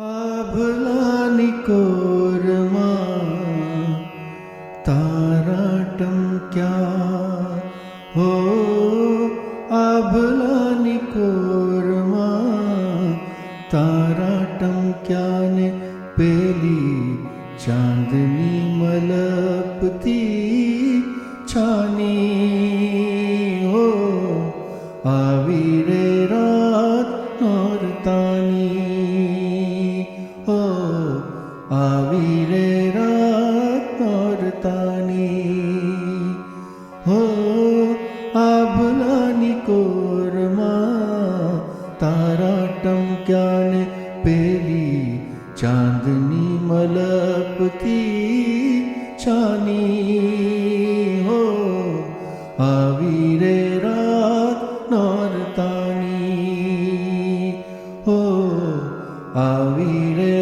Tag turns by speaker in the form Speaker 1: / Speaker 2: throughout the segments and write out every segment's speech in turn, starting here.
Speaker 1: आभलानि कोरमा ताराटं क्या? हो आभलानि कोरमा ताराटं क् नी चान्दनी छानी। हो आवीरे रा તારા ટમક્યાને પેલી ચાંદની મલપતી છાની હો આવી રે રાત નોરતાની હો આવી રે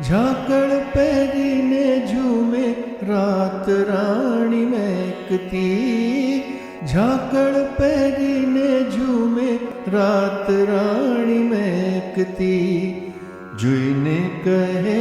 Speaker 1: ઝાકળ પહેરીને ઝૂમે રાત રાણી મહેકતી ઝાકળ પહેરીને ઝૂમે રાત રાણી મહેકતી જોઈને કહે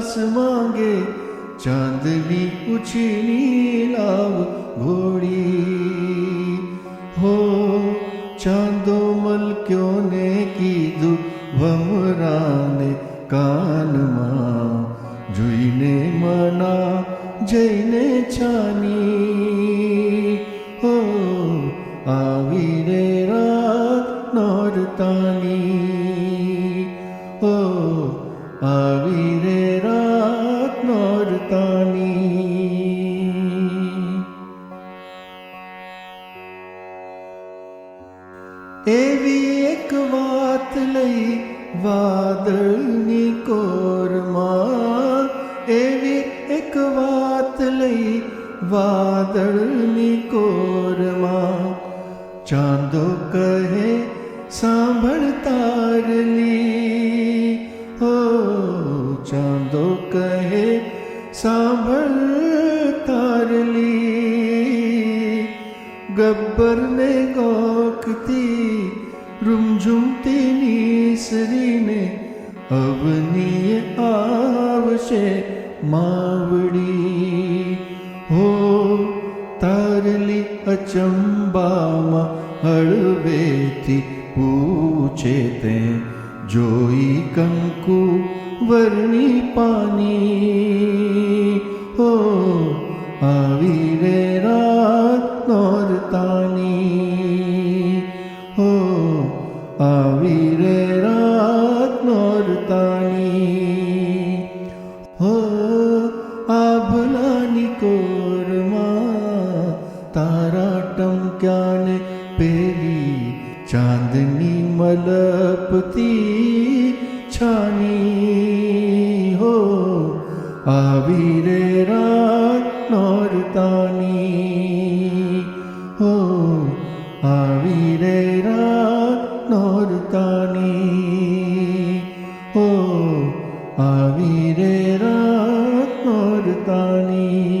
Speaker 1: પાસ માંગે ચાંદની ઉછીની લાવ ઘોડી હો ચાંદો મલક્યો ને કીધું ભમરાને કાનમાં જોઈને મના જઈને છાની હો આવી રે રાત નોરતાની હો આવી રે રાત લઈ વાદળની કોરમાં એવી એક વાત લઈ વાદળની કોરમાં ચાંદો કહે, સાંભળ તારલી હો, ચાંદો કહે, સાંભળ તારલી ગબ્બરને ગોખતી રૂમઝૂમતી નીસરીને અવનીય આવશે માવડી. હો, તારલી અચંબામાં હળવેથી પૂછે તે, જોઈ કંકુ વર્ણી પાની. હો, આવી રે રાત તારા ટમક્યાને પેલી ચાંદની મલપતી છાની હો. આવી રે રાત નોરતાની હો. આવી રે રાત નોરતાની હો. આવી રે રાત નોરતાની